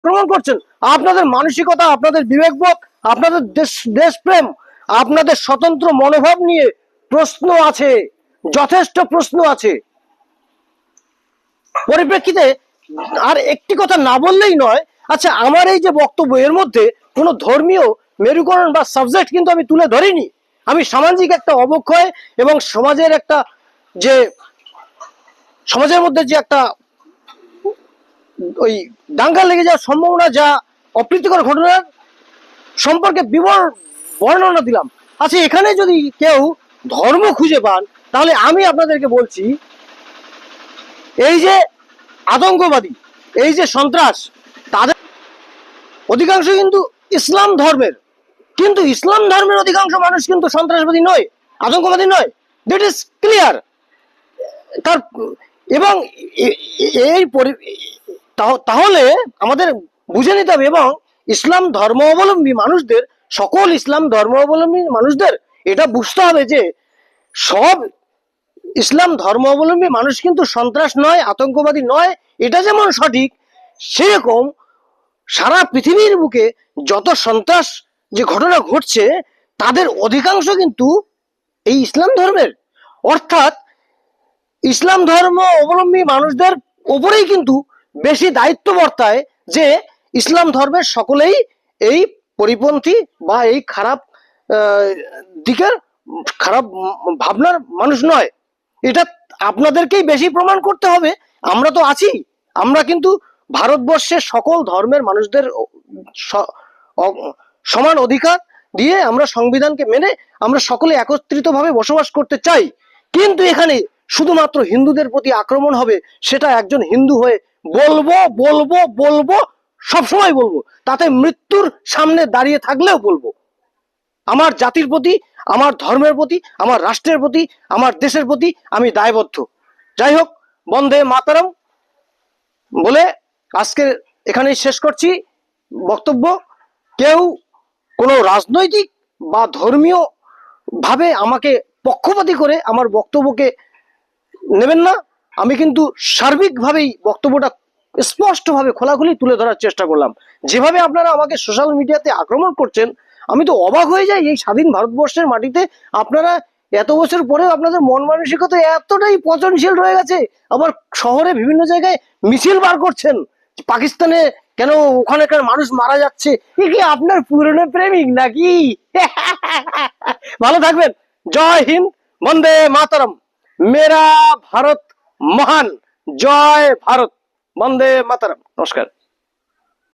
আক্রমণ করছেন। আপনাদের মানসিকতা, আপনাদের বিবেকবোধ, আপনাদের দেশ, দেশপ্রেম, আপনাদের স্বতন্ত্র মনোভাব নিয়ে প্রশ্ন আছে, যথেষ্ট প্রশ্ন আছে। পরিপ্রেক্ষিতে আর একটি কথা না বললেই নয় আচ্ছা আমার এই যে বক্তব্য, এর মধ্যে কোনো ধর্মীয় মেরুকরণ বা সাবজেক্ট কিন্তু আমি তুলে ধরিনি। আমি সামাজিক একটা অবক্ষয় এবং সমাজের একটা যে, সমাজের মধ্যে যে একটা ওই দাঙ্গা লেগে যাওয়ার সম্ভাবনা, যা অপ্রীতিকর ঘটনার সম্পর্কে বিবর বর্ণনা দিলাম। আচ্ছা এখানে যদি কেউ ধর্ম খুঁজে পান, তাহলে আমি আপনাদেরকে বলছি, এই যে আতঙ্কবাদী, এই যে সন্ত্রাস, তাদের অধিকাংশ কিন্তু ইসলাম ধর্মের। কিন্তু ইসলাম ধর্মের অধিকাংশ মানুষ কিন্তু সন্ত্রাসবাদী নয়, আতঙ্কবাদী নয়। দ্যাট ইজ ক্লিয়ার তার, এবং এই তাহলে আমাদের বুঝে নিতে হবে এবং ইসলাম ধর্মাবলম্বী মানুষদের, সকল ইসলাম ধর্মাবলম্বী মানুষদের এটা বুঝতে হবে যে সব ইসলাম ধর্মাবলম্বী মানুষ কিন্তু সন্ত্রাস নয়, আতঙ্কবাদী নয়, এটা যেমন সঠিক, সেরকম সারা পৃথিবীর বুকে যত সন্ত্রাস যে ঘটনা ঘটছে, তাদের অধিকাংশ কিন্তু এই ইসলাম ধর্মের। অর্থাৎ ইসলাম ধর্ম অবলম্বী মানুষদের ওপরেই কিন্তু বেশি দায়িত্ব বর্তায় যে ইসলাম ধর্মের সকলেই এই পরিপন্থী বা এই খারাপ দিকের খারাপ ভাবনার মানুষ নয়। এটা আপনাদেরকেই বেশি প্রমাণ করতে হবে। আমরা তো আছি। আমরা কিন্তু ভারতবর্ষের সকল ধর্মের মানুষদের সমান অধিকার দিয়ে আমরা সংবিধানকে মেনে আমরা সকলে একত্রিতভাবে বসবাস করতে চাই। কিন্তু এখানে শুধুমাত্র হিন্দুদের প্রতি আক্রমণ হবে, সেটা একজন হিন্দু হয়ে বলব বলব বলব, সবসময় বলব। তাতে মৃত্যুর সামনে দাঁড়িয়ে থাকলেও বলব। আমার জাতির প্রতি, আমার ধর্মের প্রতি, আমার রাষ্ট্রের প্রতি, আমার দেশের প্রতি আমি দায়বদ্ধ। যাই হোক, বন্দে মাতারম। বলে আজকে এখানেই শেষ করছি। বক্তব্য, কেউ কোনো রাজনৈতিক বা ধর্মীয় ভাবে আমাকে পক্ষপাতী করে আমার বক্তব্যকে নেবেন না। আমি কিন্তু সার্বিকভাবেই বক্তব্যটা স্পষ্টভাবে, খোলাখুলি তুলে ধরার চেষ্টা করলাম। যেভাবে আপনারা আমাকে সোশ্যাল মিডিয়াতে আক্রমণ করছেন, আমি তো অবাক হয়ে যাই এই স্বাধীন ভারতবর্ষের মাটিতে আপনারা এত বছর পরেও আপনাদের মন মানসিকতা এতটাই পচনশীল রয়ে গেছে, আবার শহরে বিভিন্ন জায়গায় মিছিল বার করছেন পাকিস্তানে কেন ওখানকার মানুষ মারা যাচ্ছে, এ কি আপনার পুরনো প্রেমিক নাকি? ভালো থাকবেন। জয় হিন্দ, বন্দে মাতরম। মেরা ভারত মহান জয় ভারত। বন্দে মাতারাম। নমস্কার।